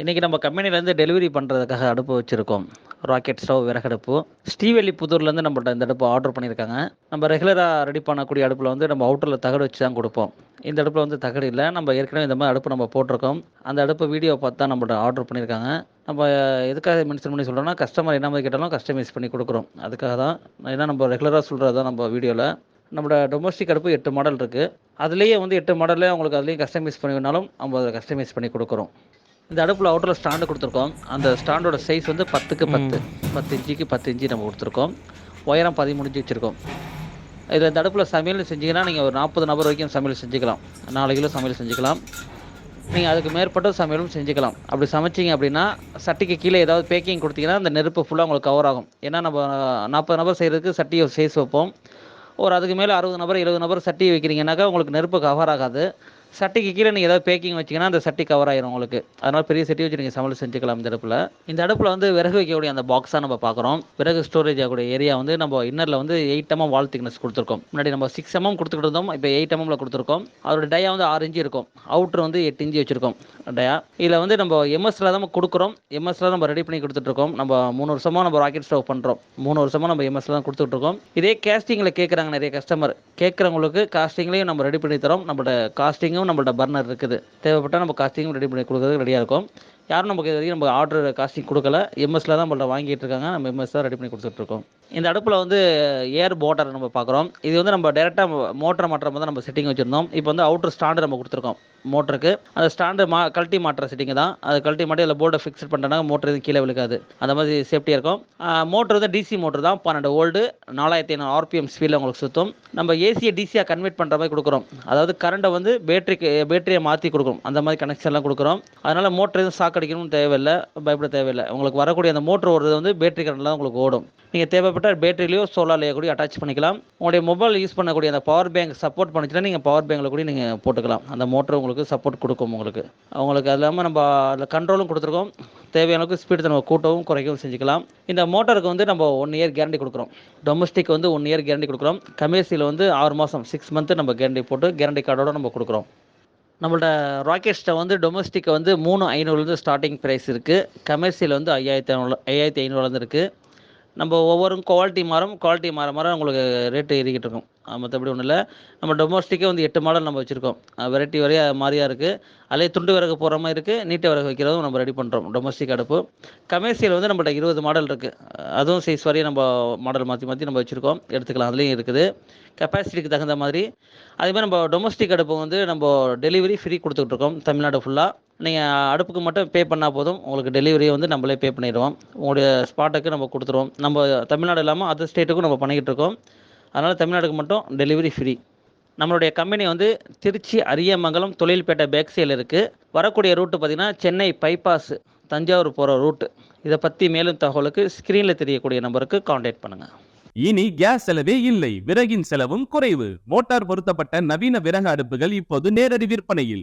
இன்றைக்கி நம்ம கம்பெனிலேருந்து டெலிவரி பண்ணுறதுக்காக அடுப்பு வச்சுருக்கோம். ராக்கெட் ஸ்டவ் விறகடுப்பு. ஸ்ரீவெல்லிபுத்தூர்லேருந்து நம்மள்ட்ட இந்த அடுப்பு ஆர்டர் பண்ணியிருக்காங்க. நம்ம ரெகுலராக ரெடி பண்ணக்கூடிய அடுப்பில் வந்து நம்ம அவுட்டரில் தகடு வச்சு தான் கொடுப்போம். இந்த அடுப்பில் வந்து தகடு இல்லை. நம்ம ஏற்கனவே இந்த மாதிரி அடுப்பு நம்ம போட்டிருக்கோம். அந்த அடுப்பு வீடியோ பார்த்து தான் நம்மள்ட்ட ஆர்டர் பண்ணியிருக்காங்க. நம்ம எதுக்காக மென்ஷன் பண்ணி சொல்கிறோம்னா கஸ்டமர் என்ன மாதிரி கேட்டாலும் கஸ்டமைஸ் பண்ணி கொடுக்குறோம். அதுக்காக தான் ஏன்னா நம்ம ரெகுலராக சொல்கிறது தான் நம்ம வீடியோவில் நம்மளோட டொமஸ்டிக் அடுப்பு எட்டு மாடல் இருக்குது அதுலேயே வந்து எட்டு மாடல்லே உங்களுக்கு அதுலேயும் கஸ்டமைஸ் பண்ணி வேணாலும் நம்ம அதை கஸ்டமைஸ் பண்ணி கொடுக்குறோம். இந்த அடுப்பில் அவுட்டரில் ஸ்டாண்டு கொடுத்துருக்கோம். அந்த ஸ்டாண்டோட சைஸ் வந்து பத்துக்கு பத்து. பத்து இன்ச்சுக்கு பத்து இன்ச்சு நம்ம கொடுத்துருக்கோம். உயரம் பதிமூணு இன்ச்சு வச்சுருக்கோம். இதில் இந்த அடுப்பில் சமையல் செஞ்சீங்கன்னா நீங்கள் ஒரு நாற்பது நபர் வரைக்கும் சமையல் செஞ்சுக்கலாம். நாலு கிலோ சமையல் செஞ்சுக்கலாம். நீங்கள் அதுக்கு மேற்பட்ட சமையலும் செஞ்சுக்கலாம். அப்படி சமைச்சிங்க அப்படின்னா சட்டிக்கு கீழே ஏதாவது பேக்கிங் கொடுத்தீங்கன்னா அந்த நெருப்பு ஃபுல்லாக உங்களுக்கு கவர் ஆகும். ஏன்னா நம்ம நாற்பது நபர் செய்கிறதுக்கு சட்டி ஒரு சைஸ் வைப்போம். ஒரு அதுக்கு மேலே அறுபது நபர் எழுபது நபர் சட்டி வைக்கிறீங்கன்னாக்கா உங்களுக்கு நெருப்பு கவர் ஆகாது. சட்டிக்கு கீழே நீங்கள் ஏதாவது பேக்கிங் வச்சிங்கன்னா அந்த சட்டி கவர் ஆயிரும் உங்களுக்கு. அதனால் பெரிய சட்டி வச்சு நீங்கள் சமையல் செஞ்சுக்கலாம் இந்த அடுப்பில். இந்த அடுப்பில் வந்து விறகு வைக்கக்கூடிய அந்த பாக்ஸாக நம்ம பார்க்குறோம். விறகு ஸ்டோரேஜ் ஆகக்கூடிய ஏரியா வந்து நம்ம இன்னரில் வந்து எயிட் எம்எம் வால் திக்னஸ் கொடுத்துருக்கோம். முன்னாடி நம்ம சிக்ஸ் எம்எம் கொடுத்துக்கிட்டு இருந்தோம் இப்போ எயிட் எம்எம்ல கொடுத்துருக்கோம். அதோட டயா வந்து ஆறு இன்ச்சு இருக்கும். அவுட்ரு வந்து எட்டு இன்ச்சு வச்சிருக்கோம் டயா இதில் வந்து நம்ம எம்எஸ்ல தான் கொடுக்குறோம். எம்எஸ்ல நம்ம ரெடி பண்ணி கொடுத்துட்ருக்கோம் நம்ம மூணு வருஷமாக நம்ம ராக்கெட் ஸ்டவ் பண்ணுறோம் மூணு வருஷமாக நம்ம எம்எஸ்ல தான் கொடுத்துட்ருக்கோம் இதே கேஸ்டிங்கில் கேட்குறாங்க நிறைய கஸ்டமர் கேட்குறவங்களுக்கு காஸ்டிங்லேயும் நம்ம ரெடி பண்ணி தரோம். நம்மளோட காஸ்டிங்கும் நம்மள்ட்ட பர்னர் இருக்குது. தேவைப்பட்டால் நம்ம காஸ்டிங்கும் ரெடி பண்ணி கொடுக்கறதுக்கு ரெடியாக இருக்கும். யாரும் நமக்கு இது வரைக்கும் நம்ம ஆர்டர் காஸ்டிங் கொடுக்கல. எம்எஸ்ல தான் நம்மள்ட்ட வாங்கிட்டு இருக்காங்க. நம்ம எம்எஸ் தான் ரெடி பண்ணி கொடுத்துட்ருக்கோம் இந்த அடுப்பில் வந்து ஏர் மோட்டர் நம்ம பார்க்குறோம் இது வந்து நம்ம டேரெக்டாக மோட்டரை மாற்றம் தான் நம்ம செட்டிங் வச்சுருந்தோம். இப்போ வந்து அவுட்டர் ஸ்டாண்டு நம்ம கொடுத்துருக்கோம் மோட்டருக்கு அந்த ஸ்டாண்டு மா கழட்டி மாட்டுற செட்டிங் தான். அது கழட்டி மாட்டி அதில் போர்டை ஃபிக்ஸ் பண்ணுறாங்க மோட்டர் எதுவும் கீழே விழுக்காது அந்த மாதிரி சேஃப்டியாக இருக்கும். மோட்டர் வந்து டிசி மோட்டர் தான். பன்னெண்டு ஓல்டு நாலாயிரத்தி ஐநூறு ஆர்பிஎம் ஸ்பீடில் உங்களுக்கு சுற்றும் நம்ம ஏசியை டிசியாக கன்வெர்ட் பண்ணுற மாதிரி கொடுக்குறோம். அதாவது கரண்ட்டை வந்து பேட்டரிக்கு பேட்டரியை மாற்றி கொடுக்குறோம். அந்த மாதிரி கனெக்ஷன்லாம் கொடுக்குறோம். அதனால் மோட்டர் எதுவும் ஷாக் கிடைக்கணும்னு தேவையில்லை பயப்பட தேவையில்லை. உங்களுக்கு வரக்கூடிய அந்த மோட்டர் ஓடுறது வந்து பேட்டரி கரண்டில் தான் உங்களுக்கு ஓடும். நீங்கள் தேவைப்பட்ட பேட்டரிலையோ சோலார்லையோ கூட அட்டாச் பண்ணிக்கலாம். உங்களுடைய மொபைல் யூஸ் பண்ணக்கூடிய அந்த பவர் பேங்க் சப்போர்ட் பண்ணிச்சுன்னா நீங்கள் பவர் பேங்கில் கூட நீங்கள் போட்டுக்கலாம். அந்த மோட்டர் உங்களுக்கு சப்போர்ட் கொடுக்கும் உங்களுக்கு. உங்களுக்கு அது இல்லாமல் நம்ம அதில் கண்ட்ரோலும் கொடுத்துருக்கோம். தேவையான அளவுக்கு ஸ்பீடு நம்ம கூட்டவும் குறைக்கவும் செஞ்சுக்கலாம். இந்த மோட்டருக்கு வந்து நம்ம ஒன் இயர் கேரண்டி கொடுக்குறோம். டொமஸ்டிக் வந்து ஒன் இயர் கேரண்டி கொடுக்குறோம். கமேசியில் வந்து ஆறு மாதம் சிக்ஸ் மந்த்து நம்ம கேரண்டி போட்டு கேரண்டி கார்டோட நம்ம கொடுக்குறோம். நம்மள்ட்ட ராக்கெட்ஸில் வந்து டொமஸ்டிக்கை வந்து மூணு ஐநூறுலேருந்து ஸ்டார்டிங் ப்ரைஸ் இருக்குது கமர்ஷியல் வந்து ஐயாயிரத்தி ஐநூறு ஐயாயிரத்தி ஐநூறுலேருந்து இருக்குது நம்ம ஒவ்வொரு குவாலிட்டி மாறும் குவாலிட்டி மாற மாற உங்களுக்கு ரேட்டு ஏறிக்கிட்டு இருக்கும். மற்றபடி ஒன்றும் இல்லை நம்ம டொமஸ்டிக்கே வந்து எட்டு மாடல் நம்ம வச்சுருக்கோம். வெரைட்டி வரைய மாதிரியாக இருக்குது அதே துண்டு விறகு போகிற மாதிரி இருக்குது நீட்டை விறகு வைக்கிறதும் நம்ம ரெடி பண்ணுறோம் டொமஸ்டிக் அடுப்பு. கமர்ஷியல் வந்து நம்மள்ட்ட இருபது மாடல் இருக்குது அதுவும் சைஸ் வரையும் நம்ம மாடல் மாற்றி மாற்றி நம்ம வச்சுருக்கோம். எடுத்துக்கலாம். அதுலேயும் இருக்குது. கெப்பாசிட்டிக்கு தகுந்த மாதிரி. அதேமாதிரி நம்ம டொமஸ்டிக் அடுப்பு வந்து நம்ம டெலிவரி ஃப்ரீ கொடுத்துட்ருக்கோம் தமிழ்நாடு ஃபுல்லாக நீங்கள் அடுப்புக்கு மட்டும் பே பண்ணால் போதும். உங்களுக்கு டெலிவரியை வந்து நம்மளே பே பண்ணிடுவோம். உங்களுடைய ஸ்பாட்டுக்கு நம்ம கொடுத்துருவோம். நம்ம தமிழ்நாடு இல்லாமல் அதர் ஸ்டேட்டுக்கும் நம்ம பண்ணிக்கிட்டு இருக்கோம். அதனால் தமிழ்நாடுக்கு மட்டும் டெலிவரி ஃப்ரீ நம்மளுடைய கம்பெனி வந்து திருச்சி அரியமங்கலம் தொழில்பேட்டை பேக் சைடில் இருக்குது வரக்கூடிய ரூட்டு பார்த்திங்கன்னா சென்னை பைபாஸ் தஞ்சாவூர் போகிற ரூட்டு இதை பற்றி மேலும் தகவலுக்கு ஸ்க்ரீனில் தெரியக்கூடிய நம்பருக்கு காண்டாக்ட் பண்ணுங்கள் இனி கேஸ் செலவே இல்லை. விறகின் செலவும் குறைவு. மோட்டார் பொருத்தப்பட்ட நவீன விறகு அடுப்புகள் இப்போது நேரடி விற்பனையில்.